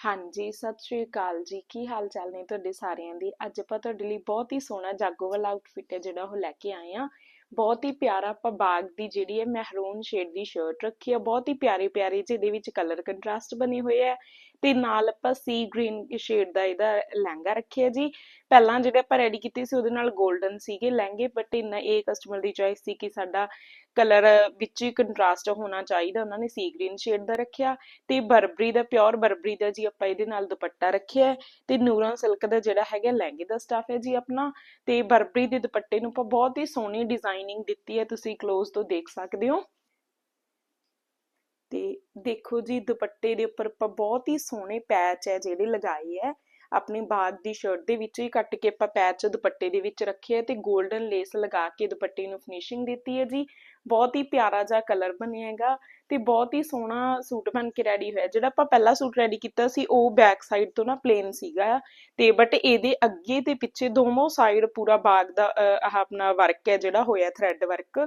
ਹਾਂਜੀ, ਸਤਿ ਸ਼੍ਰੀ ਅਕਾਲ ਜੀ। ਕੀ ਹਾਲ ਚਾਲ ਨੇ ਤੁਹਾਡੇ ਸਾਰਿਆਂ ਦੀ? ਅੱਜ ਆਪਾਂ ਤੁਹਾਡੇ ਲਈ ਬਹੁਤ ਹੀ ਸੋਹਣਾ ਜਾਗੋ ਵਾਲਾ ਆਊਟਫਿਟ ਹੈ ਜਿਹੜਾ ਉਹ ਲੈ ਕੇ ਆਏ ਆ ਬਹੁਤ ਹੀ ਪਿਆਰਾ ਆਪਾਂ ਬਾਗ ਦੀ ਜਿਹੜੀ ਹੈ ਮਹਿਰੂਨ ਸ਼ੇਡ ਦੀ ਸ਼ਰਟ ਰੱਖੀ ਹੈ। ਬਹੁਤ ਹੀ ਪਿਆਰੇ ਪਿਆਰੇ ਜਿਹਦੇ ਵਿੱਚ ਕਲਰ ਕੰਟਰਾਸਟ ਬਣੇ ਹੋਏ ਆ ਤੇ ਨਾਲ ਆਪਾਂ ਸੀ ਗ੍ਰੀਨ ਸ਼ੇਡ ਦਾ ਇਹਦਾ ਲਹਿੰਗਾ ਰੱਖਿਆ ਜੀ। ਪਹਿਲਾਂ ਜਿਹੜੇ ਆਪਾਂ ਰੈਡੀ ਕੀਤੇ ਸੀ ਉਹਦੇ ਨਾਲ 골ਡਨ ਸੀਗੇ ਲਹਿੰਗੇ ਬਟ ਇਹ ਕਸਟਮਰ ਦੀ ਚੋਇਸ ਸੀ ਕਿ ਸਾਡਾ ਕਲਰ ਵਿੱਚ ਹੀ ਕੰਟਰਾਸਟ ਹੋਣਾ ਚਾਹੀਦਾ। ਉਹਨਾਂ ਨੇ ਸੀ ਗ੍ਰੀਨ ਸ਼ੇਡ ਦਾ ਰੱਖਿਆ ਤੇ ਬਰਬਰੀ ਦਾ ਪਿਓਰ ਬਰਬਰੀ ਦਾ ਜੀ ਆਪਾਂ ਇਹਦੇ ਨਾਲ ਦੁਪੱਟਾ ਰੱਖਿਆ ਤੇ ਨੂਰਾਂ ਸਿਲਕ ਦਾ ਜਿਹੜਾ ਹੈਗਾ ਲਹਿੰਗੇ ਦਾ ਸਟਾਫ ਹੈ ਜੀ ਆਪਣਾ ਤੇ ਬਰਬਰੀ ਦੇ ਦੁਪੱਟੇ ਨੂੰ ਆਪਾਂ ਬਹੁਤ ਹੀ ਸੋਹਣੀ ਡਿਜ਼ਾਈਨਿੰਗ ਦਿੱਤੀ ਹੈ, ਤੁਸੀਂ ক্লোਜ਼ ਤੋਂ ਦੇਖ ਸਕਦੇ ਹੋ। ਤੇ ਦੇਖੋ ਜੀ, ਦੁਪੱਟੇ ਦੇ ਉੱਪਰ ਆਪਾਂ ਬਹੁਤ ਹੀ ਸੋਹਣੇ ਪੈਚ ਹੈ, ਜਿਹੜੇ ਲਗਾਏ ਹੈ। ਆਪਣੀ ਬਾਗ ਦੀ ਸ਼ਰਟ ਦੇ ਵਿੱਚ ਹੀ ਕੱਟ ਕੇ ਆਪਾਂ ਪੈਚ ਦੁਪੱਟੇ ਦੇ ਵਿੱਚ ਰੱਖੇ ਹੈ ਤੇ 골ਡਨ ਲੇਸ ਲਗਾ ਕੇ ਦੁਪੱਟੇ ਨੂੰ ਫਿਨਿਸ਼ਿੰਗ ਦਿੱਤੀ ਹੈ ਜੀ। ਬਹੁਤ ਹੀ ਪਿਆਰਾ ਜਿਹਾ ਕਲਰ ਬਣਿਆ ਹੈਗਾ ਤੇ ਬਹੁਤ ਹੀ ਸੋਹਣਾ ਸੂਟ ਬਣ ਕੇ ਰੈਡੀ ਹੋਇਆ। ਜਿਹੜਾ ਆਪਾਂ ਪਹਿਲਾ ਸੂਟ ਰੈਡੀ ਕੀਤਾ ਸੀ, ਉਹ ਬੈਕ ਸਾਈਡ ਤੋਂ ਨਾ ਪਲੇਨ ਸੀਗਾ ਤੇ ਬਟ ਇਹਦੇ ਅੱਗੇ ਤੇ ਪਿੱਛੇ ਦੋਨੋਂ ਸਾਈਡ ਪੂਰਾ ਬਾਗ ਦਾ ਆਹ ਆਪਣਾ ਵਰਕ ਹੈ ਜਿਹੜਾ ਹੋਇਆ ਥ੍ਰੈਡ ਵਰਕ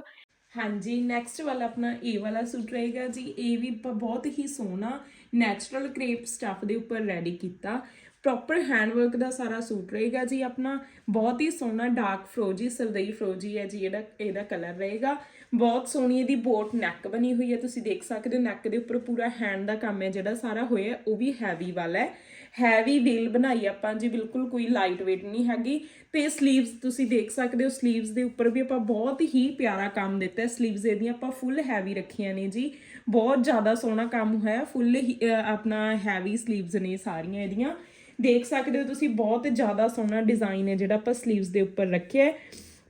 ਹਾਂਜੀ ਨੈਕਸਟ ਵਾਲਾ ਆਪਣਾ ਇਹ ਵਾਲਾ ਸੂਟ ਰਹੇਗਾ ਜੀ। ਇਹ ਵੀ ਆਪਾਂ ਬਹੁਤ ਹੀ ਸੋਹਣਾ ਨੈਚੁਰਲ ਕ੍ਰੇਪ ਸਟੱਫ ਦੇ ਉੱਪਰ ਰੈਡੀ ਕੀਤਾ। ਪ੍ਰੋਪਰ ਹੈਂਡਵਰਕ ਦਾ ਸਾਰਾ ਸੂਟ ਰਹੇਗਾ ਜੀ, ਆਪਣਾ ਬਹੁਤ ਹੀ ਸੋਹਣਾ ਡਾਰਕ ਫਰੋਜੀ ਸਰਦਈ ਫਰੋਜੀ ਹੈ ਜੀ, ਇਹਦਾ ਇਹਦਾ ਕਲਰ ਰਹੇਗਾ। ਬਹੁਤ ਸੋਹਣੀ ਇਹਦੀ ਬੋਟ ਨੈਕ ਬਣੀ ਹੋਈ ਹੈ, ਤੁਸੀਂ ਦੇਖ ਸਕਦੇ ਹੋ ਨੈਕ ਦੇ ਉੱਪਰ ਪੂਰਾ ਹੈਂਡ ਦਾ ਕੰਮ ਹੈ ਜਿਹੜਾ ਸਾਰਾ ਹੋਇਆ, ਉਹ ਵੀ ਹੈਵੀ ਵਾਲਾ ਹੈ। ਹੈਵੀ ਵੇਲ ਬਣਾਈ ਆਪਾਂ ਜੀ, ਬਿਲਕੁਲ ਕੋਈ ਲਾਈਟ weight ਨਹੀਂ ਹੈਗੀ। ਤੇ ਸਲੀਵਸ ਤੁਸੀਂ ਦੇਖ ਸਕਦੇ ਹੋ ਸਲੀਵਸ ਦੇ ਉੱਪਰ ਵੀ ਆਪਾਂ ਬਹੁਤ ਹੀ ਪਿਆਰਾ ਕੰਮ ਦਿੱਤਾ ਹੈ। ਸਲੀਵਸ ਇਹਦੀਆਂ ਆਪਾਂ ਫੁੱਲ ਹੈਵੀ ਰੱਖੀਆਂ ਨੇ ਜੀ। ਬਹੁਤ ਜ਼ਿਆਦਾ ਸੋਹਣਾ ਕੰਮ ਹੋਇਆ ਫੁੱਲ ਆਪਣਾ ਹੈਵੀ ਸਲੀਵਸ ਨੇ ਸਾਰੀਆਂ ਇਹਦੀਆਂ। ਦੇਖ ਸਕਦੇ ਹੋ ਤੁਸੀਂ, ਬਹੁਤ ਜ਼ਿਆਦਾ ਸੋਹਣਾ ਡਿਜ਼ਾਈਨ ਹੈ ਜਿਹੜਾ ਆਪਾਂ ਸਲੀਵਸ ਦੇ ਉੱਪਰ ਰੱਖਿਆ ਹੈ।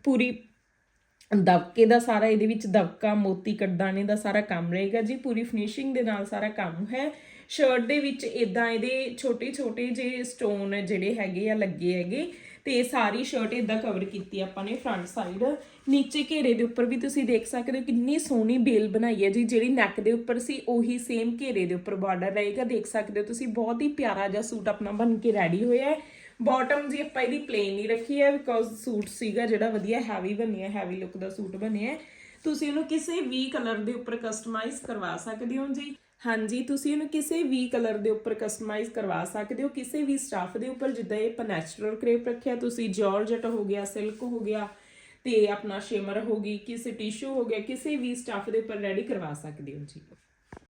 ਪੂਰੀ ਦਬਕੇ ਦਾ ਸਾਰਾ, ਇਹਦੇ ਵਿੱਚ ਦਬਕਾ, ਮੋਤੀ ਕੱਢਾਣੇ ਦਾ ਸਾਰਾ ਕੰਮ ਰਹੇਗਾ ਜੀ। ਪੂਰੀ ਫਿਨਿਸ਼ਿੰਗ ਦੇ ਨਾਲ ਸਾਰਾ ਕੰਮ ਹੈ। ਸ਼ਰਟ ਦੇ ਵਿੱਚ ਇਦਾਂ ਇਹਦੇ ਛੋਟੇ ਛੋਟੇ ਜੇ ਸਟੋਨ ਜਿਹੜੇ ਹੈਗੇ ਆ, ਲੱਗੇ ਹੈਗੇ, ਤੇ ਸਾਰੀ ਸ਼ਰਟ ਇਦਾਂ ਕਵਰ ਕੀਤੀ ਆਪਾਂ ਨੇ ਫਰੰਟ ਸਾਈਡ ਨੀਚੇ ਘੇਰੇ ਦੇ ਉੱਪਰ ਵੀ ਤੁਸੀਂ ਦੇਖ ਸਕਦੇ ਹੋ ਕਿੰਨੀ ਸੋਹਣੀ ਬੇਲ ਬਣਾਈ ਹੈ ਜੀ। ਜਿਹੜੀ ਨੈਕ ਦੇ ਉੱਪਰ ਸੀ, ਉਹੀ ਸੇਮ ਘੇਰੇ ਦੇ ਉੱਪਰ ਬਾਰਡਰ ਰਹੇਗਾ। ਦੇਖ ਸਕਦੇ ਹੋ ਤੁਸੀਂ, ਬਹੁਤ ਹੀ ਪਿਆਰਾ ਜਿਹਾ ਸੂਟ ਆਪਣਾ ਬਣ ਕੇ ਰੈਡੀ ਹੋਇਆ ਹੈ। ਬਾਟਮ ਜੀ ਆਪਾਂ ਇਹਦੀ ਪਲੇਨ ਹੀ ਰੱਖੀ ਹੈ ਬਿਕੋਜ਼ ਸੂਟ ਸੀਗਾ ਜਿਹੜਾ ਵਧੀਆ ਹੈਵੀ ਬਣਿਆ ਹੈਵੀ ਲੁੱਕ ਦਾ ਸੂਟ ਬਣਿਆ ਤੁਸੀਂ ਇਹਨੂੰ ਕਿਸੇ ਵੀ ਕਲਰ ਦੇ ਉੱਪਰ ਕਸਟਮਾਈਜ਼ ਕਰਵਾ ਸਕਦੇ ਹੋ ਜੀ। ਹਾਂਜੀ, ਤੁਸੀਂ ਇਹਨੂੰ ਕਿਸੇ ਵੀ ਕਲਰ ਦੇ ਉੱਪਰ ਕਸਟਮਾਈਜ਼ ਕਰਵਾ ਸਕਦੇ ਹੋ। ਕਿਸੇ ਵੀ ਸਟਾਫ ਦੇ ਉੱਪਰ ਜਿੱਦਾਂ ਇਹ ਨੈਚੁਰਲ ਕ੍ਰੇਪ ਰੱਖਿਆ, ਤੁਸੀਂ ਜਾਰਜਟ ਹੋ ਗਿਆ ਸਿਲਕ ਹੋ ਗਿਆ, ਤੇ ਆਪਣਾ ਸ਼ੇਮਰ ਹੋ ਗਈ, ਕਿਸੇ ਟਿਸ਼ੂ ਹੋ ਗਿਆ, ਕਿਸੇ ਵੀ ਸਟਾਫ ਦੇ ਉੱਪਰ ਰੈਡੀ ਕਰਵਾ ਸਕਦੇ ਹੋ ਜੀ।